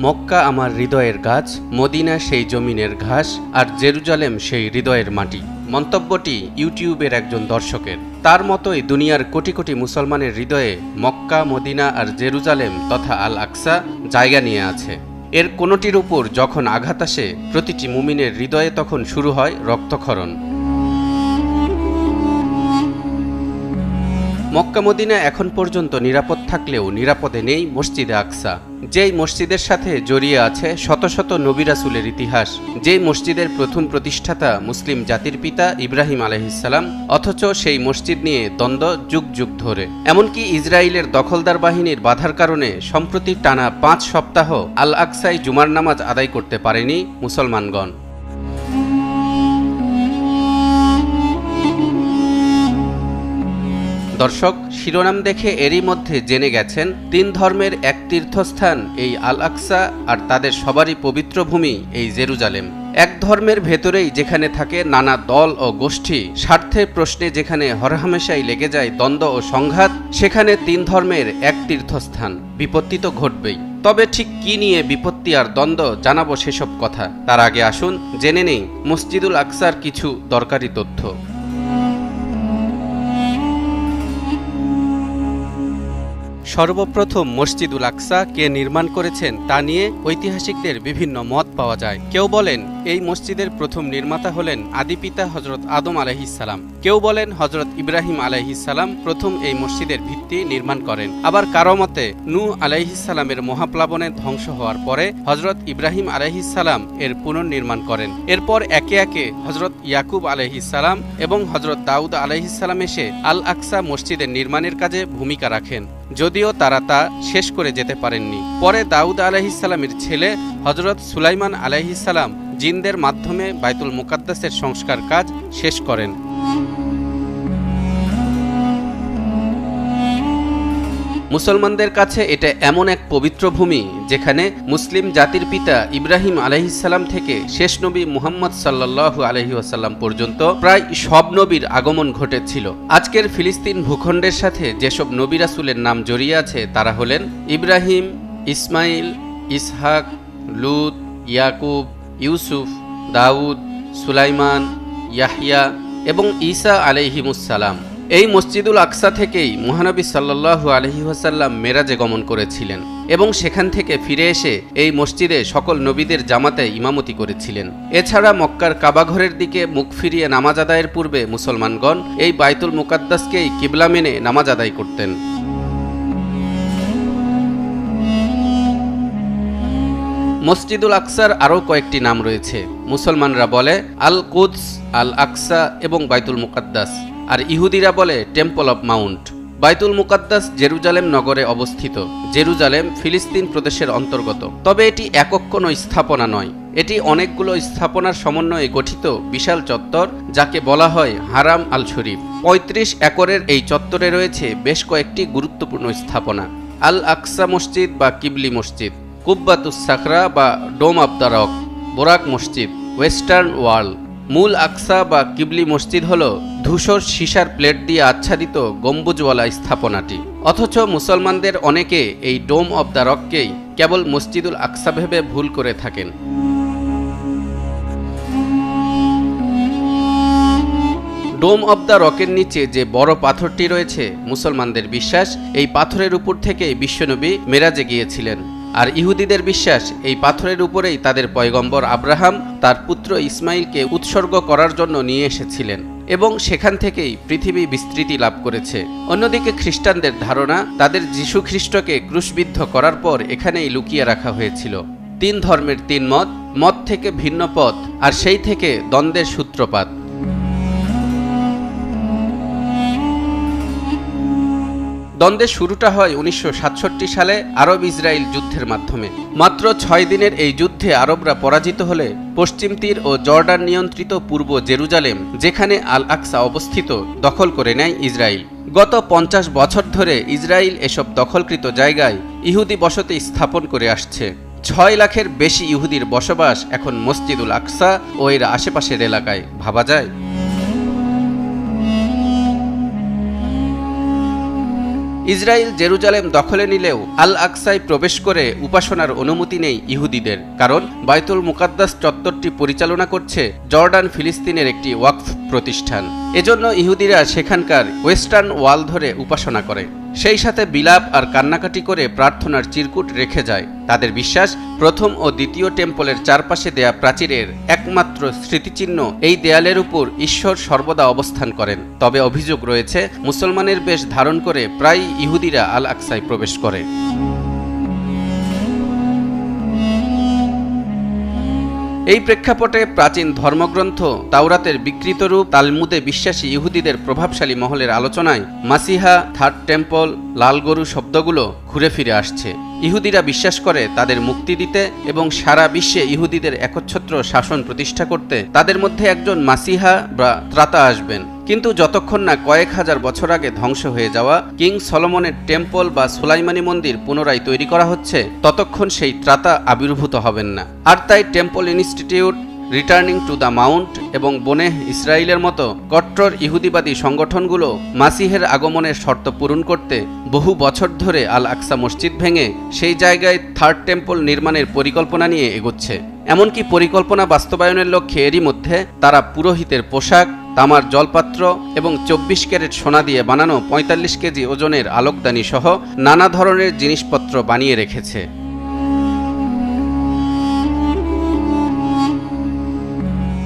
মক্কা আমার হৃদয়ের গাছ, মদিনা সেই জমিনের ঘাস, আর জেরুজালেম সেই হৃদয়ের মাটি। মন্তব্যটি ইউটিউবের একজন দর্শকের। তার মতোই দুনিয়ার কোটি কোটি মুসলমানের হৃদয়ে মক্কা, মদিনা আর জেরুজালেম তথা আল আকসা জায়গা নিয়ে আছে। এর কোনোটির উপর যখন আঘাত আসে, প্রতিটি মুমিনের হৃদয়ে তখন শুরু হয় রক্তক্ষরণ। মক্কা মদিনা এখন পর্যন্ত নিরাপদ থাকলেও নিরাপদে নেই মসজিদে আকসা। যেই মসজিদের সাথে জড়িয়ে আছে শত শত নবিরাসুলের ইতিহাস, যেই মসজিদের প্রথম প্রতিষ্ঠাতা মুসলিম জাতির পিতা ইব্রাহিম আলহিসাল্লাম অথচ সেই মসজিদ নিয়ে দ্বন্দ্ব যুগ যুগ ধরে। এমনকি ইসরায়েলের দখলদার বাহিনীর বাধার কারণে সম্প্রতি টানা পাঁচ সপ্তাহ আল আকসাই জুমার নামাজ আদায় করতে পারেনি মুসলমানগণ। দর্শক, শিরোনাম দেখে এরই মধ্যে জেনে গেছেন, তিন ধর্মের এক তীর্থস্থান, এই আল আকসা আর তাদের সবারই পবিত্র ভূমি, এই জেরুজালেম। এক ধর্মের ভেতরেই যেখানে থাকে নানা দল ও গোষ্ঠী, স্বার্থের প্রশ্নে যেখানে হরহামেশাই লেগে যায় দ্বন্দ্ব ও সংঘাত, সেখানে তিন ধর্মের এক তীর্থস্থান। বিপত্তি তো ঘটবেই। তবে ঠিক কি নিয়ে বিপত্তি আর দ্বন্দ্ব, জানাব সেসব কথা। তার আগে আসুন, জেনে নেই, মসজিদুল আকসার কিছু দরকারি তথ্য। সর্বপ্রথম মসজিদুল আকসা কে নির্মাণ করেছেন তা নিয়ে ঐতিহাসিকদের বিভিন্ন মত পাওয়া যায়। কেউ বলেন এই মসজিদের প্রথম নির্মাতা হলেন আদিপিতা হজরত আদম আলহিসাল্লাম কেউ বলেন হজরত ইব্রাহিম আলহিসাল্লাম প্রথম এই মসজিদের ভিত্তি নির্মাণ করেন। আবার কারও মতে নূ আলাইহিসাল্লামের মহাপ্লাবনে ধ্বংস হওয়ার পরে হজরত ইব্রাহিম আলহিসাল্লাম এর পুনর্নির্মাণ করেন। এরপর একে একে হজরত ইয়াকুব আলহিসাল্লাম এবং হজরত দাউদ আলহিসাল্লাম এসে আল আকসা মসজিদের নির্মাণের কাজে ভূমিকা রাখেন। যদিও তারা তা শেষ করে যেতে পারেননি। পরে দাউদ আলাহিসাল্লামের ছেলে হজরত সুলাইমান আলাহিসাল্লাম জিনদের মাধ্যমে বাইতুল মুকাদ্দাসের সংস্কার কাজ শেষ করেন। মুসলমানদের কাছে এটা এমন এক পবিত্র ভূমি যেখানে মুসলিম জাতির পিতা ইব্রাহিম আলহিসাল্লাম থেকে শেষ নবী মুহাম্মদ সাল্লাহু আলহি আসাল্লাম পর্যন্ত প্রায় সব নবীর আগমন ঘটেছিল। আজকের ফিলিস্তিন ভূখণ্ডের সাথে যেসব নবী রাসুলের নাম জড়িয়ে আছে, তারা হলেন ইব্রাহিম, ইসমাইল, ইসহাক, লুত, ইয়াকুব ইউসুফ, দাউদ, সুলাইমান ইয়াহিয়া এবং ঈসা আলহিমুসালাম এই মসজিদুল আকসা থেকেই মহানবী সাল্লাহু আলহি ওয়াসাল্লাম মেরাজে গমন করেছিলেন এবং সেখান থেকে ফিরে এসে এই মসজিদে সকল নবীদের জামাতে ইমামতি করেছিলেন। এছাড়া মক্কার কাবাঘরের দিকে মুখ ফিরিয়ে নামাজ আদায়ের পূর্বে মুসলমানগণ এই বাইতুল মুকাদ্দাসকেই কিবলা মেনে নামাজ আদায় করতেন। মসজিদুল আকসার আরও কয়েকটি নাম রয়েছে। মুসলমানরা বলে আল কুদস আল আকসা এবং বাইতুল মুকাদ্দাস। আর ইহুদিরা বলে টেম্পল অব মাউন্ট। বাইতুল মুকাদ্দাস জেরুজালেম নগরে অবস্থিত। জেরুজালেম ফিলিস্তিন প্রদেশের অন্তর্গত। তবে এটি একক কোনো স্থাপনা নয়। এটি অনেকগুলো স্থাপনার সমন্বয়ে গঠিত বিশাল চত্বর, যাকে বলা হয় হারাম আল শরীফ পঁয়ত্রিশ একরের এই চত্বরে রয়েছে বেশ কয়েকটি গুরুত্বপূর্ণ স্থাপনা। আল আকসা মসজিদ বা কিবলি মসজিদ। কুব্বাতুস সাখরা বা ডোম অব দ্য রক বোরাক মসজিদ, ওয়েস্টার্ন ওয়াল মূল আকসা বা কিবলি মসজিদ হল ধূসর সীসার প্লেট দিয়ে আচ্ছাদিত গম্বুজওয়ালা স্থাপনাটি। অথচ মুসলমানদের অনেকে এই ডোম অব দ্য রককেই কেবল মসজিদুল আকসা ভেবে ভুল করে থাকেন। ডোম অব দ্য রকের নিচে যে বড় পাথরটি রয়েছে, মুসলমানদের বিশ্বাস, এই পাথরের উপর থেকে বিশ্বনবী মেরাজে গিয়েছিলেন। আর ইহুদিদের বিশ্বাস, এই পাথরের উপরেই তাদের পয়গম্বর আব্রাহাম তার পুত্র ইসমাইলকে উৎসর্গ করার জন্য নিয়ে এসেছিলেন এবং সেখান থেকেই পৃথিবী বিস্তৃতি লাভ করেছে। অন্যদিকে খ্রিস্টানদের ধারণা, তাদের যীশু খ্রিস্টকে ক্রুশবিদ্ধ করার পর এখানেই লুকিয়ে রাখা হয়েছিল। তিন ধর্মের তিন মত মত থেকে ভিন্ন পথ, আর সেই থেকে দ্বন্দ্বের সূত্রপাত। দ্বন্দ্বের শুরুটা হয় উনিশশো সাতষট্টি সালে আরব ইসরায়েল যুদ্ধের মাধ্যমে। মাত্র ছয় দিনের এই যুদ্ধে আরবরা পরাজিত হলে পশ্চিম তীর ও জর্ডান নিয়ন্ত্রিত পূর্ব জেরুজালেম, যেখানে আল আকসা অবস্থিত, দখল করে নেয় ইসরায়েল। গত পঞ্চাশ বছর ধরে ইসরায়েল এসব দখলকৃত জায়গায় ইহুদি বসতি স্থাপন করে আসছে। ছয় লাখের বেশি ইহুদির বসবাস এখন মসজিদুল আকসা ও এর আশেপাশের এলাকায়। ভাবা যায় ইসরায়েল জেরুজালেম দখলে নিলেও আল আকসায় প্রবেশ করে উপাসনার অনুমতি নেই ইহুদিদের। কারণ বাইতুল মুকাদ্দাস চত্বরটি পরিচালনা করছে জর্ডান ফিলিস্তিনের একটি ওয়াকফ প্রতিষ্ঠান। এজন্য ইহুদিরা সেখানকার ওয়েস্টার্ন ওয়াল ধরে উপাসনা করে। সেই সাথে বিলাপ আর কান্নাকাটি করে প্রার্থনার চিরকুট রেখে যায়। তাদের বিশ্বাস প্রথম ও দ্বিতীয় টেম্পলের চারপাশে দেয়া প্রাচীরের একমাত্র স্মৃতিচিহ্ন এই দেয়ালের উপর ঈশ্বর সর্বদা অবস্থান করেন। তবে অভিযোগ রয়েছে, মুসলমানের বেশ ধারণ করে প্রায় ইহুদিরা আল আকসায় প্রবেশ করে। এই প্রেক্ষাপটে প্রাচীন ধর্মগ্রন্থ তাওরাতের বিকৃত রূপ তালমুদে বিশ্বাসী ইহুদিদের প্রভাবশালী মহলের আলোচনায় মাসিহা, থার্ড টেম্পল লাল গরু শব্দগুলো ঘুরে ফিরে আসছে। ইহুদিরা বিশ্বাস করে তাদের মুক্তি দিতে এবং সারা বিশ্বে ইহুদিদের একচ্ছত্র শাসন প্রতিষ্ঠা করতে তাদের মধ্যে একজন মাসিহা বা ত্রাতা আসবেন। কিন্তু যতক্ষণ না কয়েক হাজার বছর আগে ধ্বংস হয়ে যাওয়া কিং সলোমনের টেম্পল বা সুলাইমানি মন্দির পুনরায় তৈরি করা হচ্ছে, ততক্ষণ সেই ত্রাতা আবির্ভূত হবেন না। আর তাই temple institute, returning to the mount এবং বনেহ ইসরায়েলের মতো কট্টর ইহুদিবাদী সংগঠনগুলো মাসিহের আগমনের শর্ত পূরণ করতে বহু বছর ধরে আল আকসা মসজিদ ভেঙে সেই জায়গায় থার্ড টেম্পল নির্মাণের পরিকল্পনা নিয়ে এগোচ্ছে। এমনকি পরিকল্পনা বাস্তবায়নের লক্ষ্যে এরই মধ্যে তারা পুরোহিতের পোশাক তামার জলপাত্র এবং চব্বিশ ক্যারেট সোনা দিয়ে বানানো পঁয়তাল্লিশ কেজি ওজনের আলোকদানি সহ নানা ধরনের জিনিসপত্র বানিয়ে রেখেছে।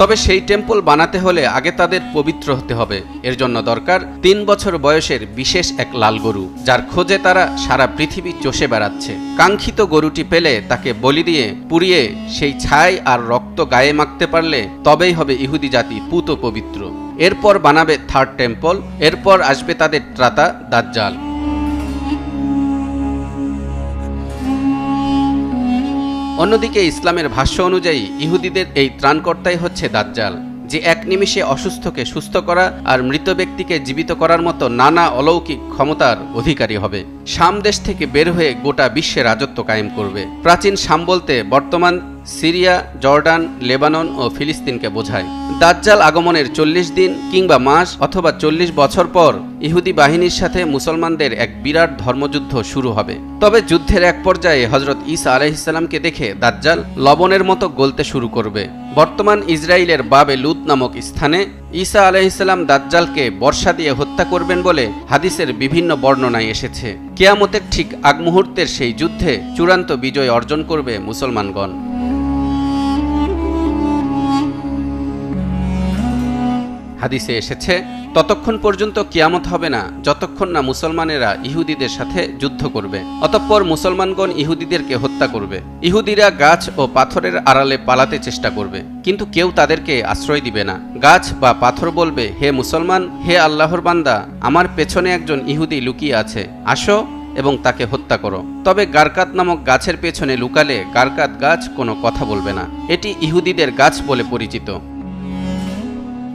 তবে সেই টেম্পল বানাতে হলে আগে তাদের পবিত্র হতে হবে। এর জন্য দরকার তিন বছর বয়সের বিশেষ এক লাল গরু, যার খোঁজে তারা সারা পৃথিবী চষে বেড়াচ্ছে। কাঙ্ক্ষিত গরুটি পেলে তাকে বলি দিয়ে পুড়িয়ে সেই ছাই আর রক্ত গায়ে মাখতে পারলে তবেই হবে ইহুদি জাতি পুত পবিত্র এরপর বানাবে থার্ড টেম্পল, এরপর আসবে তাদের ত্রাতা দাজ্জাল। অন্যদিকে ইসলামের ভাষ্য অনুযায়ী ইহুদিদের এই ত্রাণকর্তাই হচ্ছে দাজ্জাল, যে এক নিমিষে অসুস্থকে সুস্থ করা আর মৃত ব্যক্তিকে জীবিত করার মতো নানা অলৌকিক ক্ষমতার অধিকারী হবে। শাম দেশ থেকে বের হয়ে গোটা বিশ্বে রাজত্ব কায়েম করবে। প্রাচীন সাম বলতে বর্তমান সিরিয়া, জর্ডান, লেবানন ও ফিলিস্তিনকে বোঝায়। দাজ্জাল আগমনের চল্লিশ দিন কিংবা মাস অথবা চল্লিশ বছর পর ইহুদি বাহিনীর সাথে মুসলমানদের এক বিরাট ধর্মযুদ্ধ শুরু হবে। তবে যুদ্ধের এক পর্যায়ে হজরত ইসা আলহিসাল্লামকে দেখে দাজ্জাল লবণের মতো গলতে শুরু করবে। বর্তমান ইসরায়েলের বাবে লুত নামক স্থানে ঈসা আলহিসাল্লাম দাজ্জালকে বর্ষা দিয়ে হত্যা করবেন বলে হাদিসের বিভিন্ন বর্ণনায় এসেছে। কেয়ামতের ঠিক আগ মুহূর্তের সেই যুদ্ধে চূড়ান্ত বিজয় অর্জন করবে মুসলমানগণ। হাদিসে এসেছে, ততক্ষণ পর্যন্ত কিয়ামত হবে না, যতক্ষণ না মুসলমানেরা ইহুদিদের সাথে যুদ্ধ করবে। অতঃপর মুসলমানগণ ইহুদিদেরকে হত্যা করবে। ইহুদিরা গাছ ও পাথরের আড়ালে পালাতে চেষ্টা করবে, কিন্তু কেউ তাদেরকে আশ্রয় দিবে না। গাছ বা পাথর বলবে, হে মুসলমান, হে আল্লাহর বান্দা, আমার পেছনে একজন ইহুদি লুকিয়ে আছে, আসো এবং তাকে হত্যা করো। তবে গারকাত নামক গাছের পেছনে লুকালে গারকাত গাছ কোনো কথা বলবে না। এটি ইহুদিদের গাছ বলে পরিচিত।